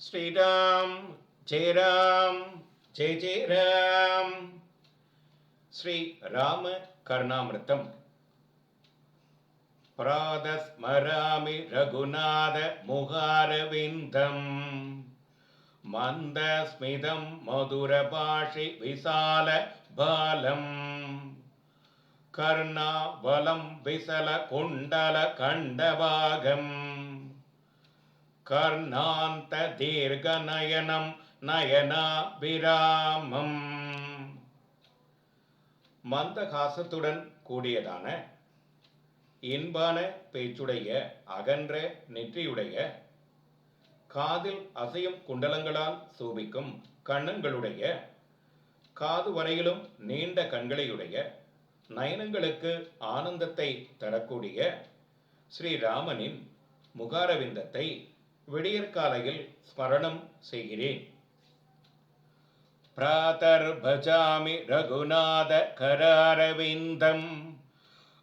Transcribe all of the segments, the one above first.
ஸ்ரீராம் ஜெய ராம் ஜெய ஜெய ராம் ஸ்ரீ ராம கருணாமிருத்தம் பிராதஸ்மராமி ரகுநாத முகாரவிந்தம். மந்தஸ்மிதம் மதுரபாஷி விசால பாலம். கர்ணாவலம் விசல குண்டல கண்டபாகம். கர்ணாந்த தீர்கநயனம் நயனாபிராமம். மந்தகாசத்துடன் கூடியதான இன்பான பேச்சுடைய அகன்ற நெற்றியுடைய காதில் அசையும் குண்டலங்களால் சூபிக்கும் கண்ணங்களுடைய காது வரையிலும் நீண்ட கண்களையுடைய நயனங்களுக்கு ஆனந்தத்தை தரக்கூடிய ஸ்ரீராமனின் முகாரவிந்தத்தை விடியற்காலையில் ஸ்மரணம் செய்கிறேன் பிராதர்பஜாமி ரகுநாத கராரவிந்தம்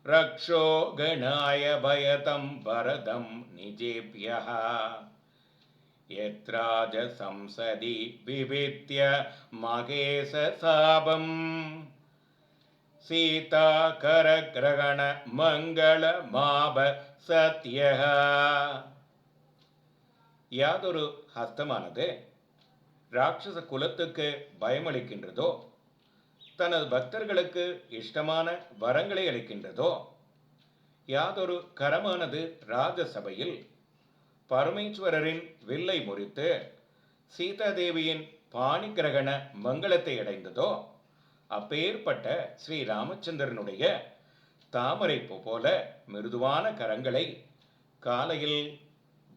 ரக்ஷோ கணாய பயதம் வரதம் நிஜேபியः यत्राज संसदि विवित्य महेशसापम् सीताकरग्रहण मङ्गलमाप सत्यः யாதொரு ஹஸ்தமானது ராட்சச குலத்துக்கு பயமளிக்கின்றதோ? தனது பக்தர்களுக்கு இஷ்டமான வரங்களை அளிக்கின்றதோ? யாதொரு கரமானது ராஜசபையில் பரமேஸ்வரரின் வில்லை முறித்து சீதாதேவியின் பாணிகிரகண மங்களத்தை அடைந்ததோ? அப்பேற்பட்ட ஸ்ரீ ராமச்சந்திரனுடைய தாமரை போல மிருதுவான கரங்களை காலையில்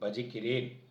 பஜிக்கிறேன்.